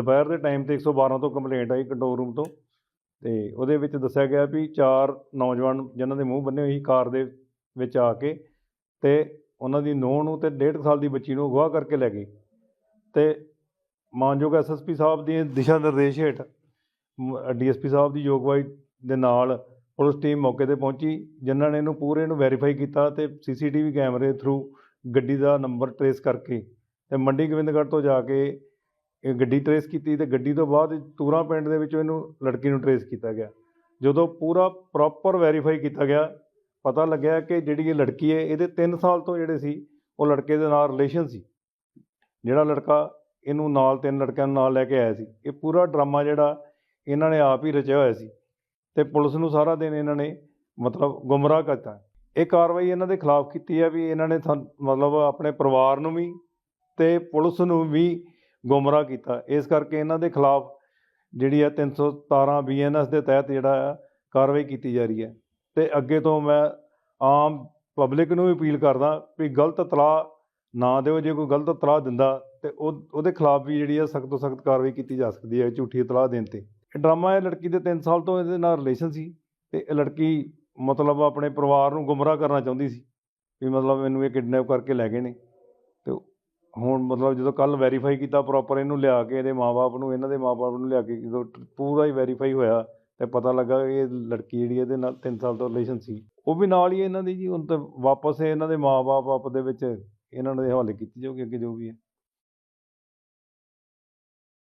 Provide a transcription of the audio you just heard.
ਦੁਪਹਿਰ ਦੇ ਟਾਈਮ ਤੇ 112 ਤੋਂ ਕੰਪਲੇਂਟ ਆਈ ਕੰਟਰੋਲ ਰੂਮ ਤੋਂ ਤੇ ਉਹਦੇ ਵਿੱਚ ਦੱਸਿਆ ਗਿਆ ਵੀ ਚਾਰ ਨੌਜਵਾਨ ਜਿਨ੍ਹਾਂ ਦੇ ਮੂੰਹ ਬੰਨੇ ਹੋਏ ਸੀ ਕਾਰ ਦੇ ਵਿੱਚ ਆ ਕੇ ਤੇ ਉਹਨਾਂ ਦੀ ਨੂੰਹ ਨੂੰ ਤੇ ਡੇਢ ਕੁ ਸਾਲ ਦੀ ਬੱਚੀ ਨੂੰ ਅਗਵਾ ਕਰਕੇ ਲੈ ਗਏ ਤੇ ਮਾਨਯੋਗ ਐਸਐਸਪੀ ਸਾਹਿਬ ਦੀ ਦਿਸ਼ਾ ਨਿਰਦੇਸ਼ ਹੇਠ ਡੀਐਸਪੀ ਸਾਹਿਬ ਦੀ ਯੋਗਵਾਈ ਦੇ ਨਾਲ ਪੁਲਿਸ ਟੀਮ ਮੌਕੇ ਤੇ ਪਹੁੰਚੀ, ਜਿਨ੍ਹਾਂ ਨੇ ਇਹਨੂੰ ਪੂਰੇ ਨੂੰ ਵੈਰੀਫਾਈ ਕੀਤਾ ਤੇ ਸੀਸੀਟੀਵੀ ਕੈਮਰੇ ਥਰੂ ਗੱਡੀ ਦਾ ਨੰਬਰ ਟਰੇਸ ਕਰਕੇ ਤੇ ਮੰਡੀ ਗੋਬਿੰਦਗੜ੍ਹ ਤੋਂ ਜਾ ਕੇ ਇਹ ਗੱਡੀ ਟਰੇਸ ਕੀਤੀ ਤੇ ਗੱਡੀ ਤੋਂ ਬਾਅਦ ਤੂਰਾ ਪਿੰਡ ਦੇ ਵਿੱਚ ਇਹਨੂੰ ਲੜਕੀ ਨੂੰ ਟਰੇਸ ਕੀਤਾ ਗਿਆ। ਜਦੋਂ ਪੂਰਾ ਪ੍ਰੋਪਰ ਵੈਰੀਫਾਈ ਕੀਤਾ ਗਿਆ, ਪਤਾ ਲੱਗਿਆ ਕਿ ਜਿਹੜੀ ਇਹ ਲੜਕੀ ਹੈ, ਇਹਦੇ 3 ਸਾਲ ਤੋਂ ਜਿਹੜੇ ਸੀ, ਉਹ ਲੜਕੇ ਦੇ ਨਾਲ ਰਿਲੇਸ਼ਨ ਸੀ। ਜਿਹੜਾ ਲੜਕਾ ਇਹਨੂੰ ਨਾਲ ਤਿੰਨ ਲੜਕਿਆਂ ਨੂੰ ਨਾਲ ਲੈ ਕੇ ਆਇਆ ਸੀ। ਇਹ ਪੂਰਾ ਡਰਾਮਾ ਜਿਹੜਾ, ਇਹਨਾਂ ਨੇ ਆਪ ਹੀ ਰਚਿਆ ਹੋਇਆ ਸੀ। ਤੇ ਪੁਲਿਸ ਨੂੰ ਸਾਰਾ ਦਿਨ ਇਹਨਾਂ ਨੇ ਮਤਲਬ ਗੁੰਮਰਾਹ ਕਰਤਾ। ਇਹ ਕਾਰਵਾਈ ਇਹਨਾਂ ਦੇ ਖਿਲਾਫ ਕੀਤੀ ਹੈ ਵੀ ਇਹਨਾਂ ਨੇ ਸਾਨੂੰ- ਮਤਲਬ ਆਪਣੇ ਪਰਿਵਾਰ ਨੂੰ ਵੀ ਤੇ ਪੁਲਿਸ ਨੂੰ ਵੀ ਗੁੰਮਰਾਹ ਕੀਤਾ। ਇਸ ਕਰਕੇ ਇਹਨਾਂ ਦੇ ਖਿਲਾਫ ਜਿਹੜੀ ਹੈ 317 ਬੀਐਨਐਸ ਦੇ ਤਹਿਤ ਜਿਹੜਾ ਆ ਕਾਰਵਾਈ ਕੀਤੀ ਜਾ ਰਹੀ ਹੈ। ਤੇ ਅੱਗੇ ਤੋਂ ਮੈਂ ਆਮ ਪਬਲਿਕ ਨੂੰ ਵੀ ਅਪੀਲ ਕਰਦਾ ਵੀ ਗਲਤ ਇਤਲਾਹ ਨਾ ਦਿਓ। ਜੇ ਕੋਈ ਗਲਤ ਇਤਲਾਹ ਦਿੰਦਾ ਤੇ ਉਹ, ਉਹਦੇ ਖਿਲਾਫ ਵੀ ਜਿਹੜੀ ਹੈ ਸਖਤ ਤੋਂ ਸਖਤ ਕਾਰਵਾਈ ਕੀਤੀ ਜਾ ਸਕਦੀ ਹੈ ਝੂਠੀ ਇਤਲਾਹ ਦੇਣ ਤੇ। ਇਹ ਡਰਾਮਾ ਇਹ ਲੜਕੀ ਦੇ 3 ਸਾਲ ਤੋਂ ਇਹਦੇ ਨਾਲ ਰਿਲੇਸ਼ਨ ਸੀ ਤੇ ਇਹ ਲੜਕੀ ਮਤਲਬ ਆਪਣੇ ਪਰਿਵਾਰ ਨੂੰ ਗੁੰਮਰਾਹ ਕਰਨਾ ਚਾਹੁੰਦੀ ਸੀ ਵੀ ਮਤਲਬ ਮੈਨੂੰ ਇਹ ਕਿਡਨੈਪ ਕਰਕੇ ਲੈ ਗਏ ਨੇ। ਤੇ ਹੁਣ ਮਤਲਬ ਜਦੋਂ ਕੱਲ੍ਹ ਵੈਰੀਫਾਈ ਕੀਤਾ ਪ੍ਰੋਪਰ ਇਹਨੂੰ ਲਿਆ ਕੇ ਇਹਦੇ ਮਾਪੇ ਨੂੰ, ਇਹਨਾਂ ਦੇ ਮਾਪੇ ਨੂੰ ਲਿਆ ਕੇ ਜਦੋਂ ਪੂਰਾ ਹੀ ਵੈਰੀਫਾਈ ਹੋਇਆ ਤੇ ਪਤਾ ਲੱਗਾ ਇਹ ਲੜਕੀ ਜਿਹੜੀ ਇਹਦੇ ਨਾਲ 3 ਸਾਲ ਤੋਂ ਰਿਲੇਸ਼ਨ ਸੀ। ਉਹ ਵੀ ਨਾਲ ਹੀ ਇਹਨਾਂ ਦੀ ਜੀ, ਹੁਣ ਤਾਂ ਵਾਪਸ ਇਹਨਾਂ ਦੇ ਮਾਪੇ ਆਪ ਦੇ ਵਿੱਚ ਇਹਨਾਂ ਦੇ ਹਵਾਲੇ ਕੀਤੀ ਜਾਊਗੀ ਅੱਗੇ ਜੋ ਵੀ ਹੈ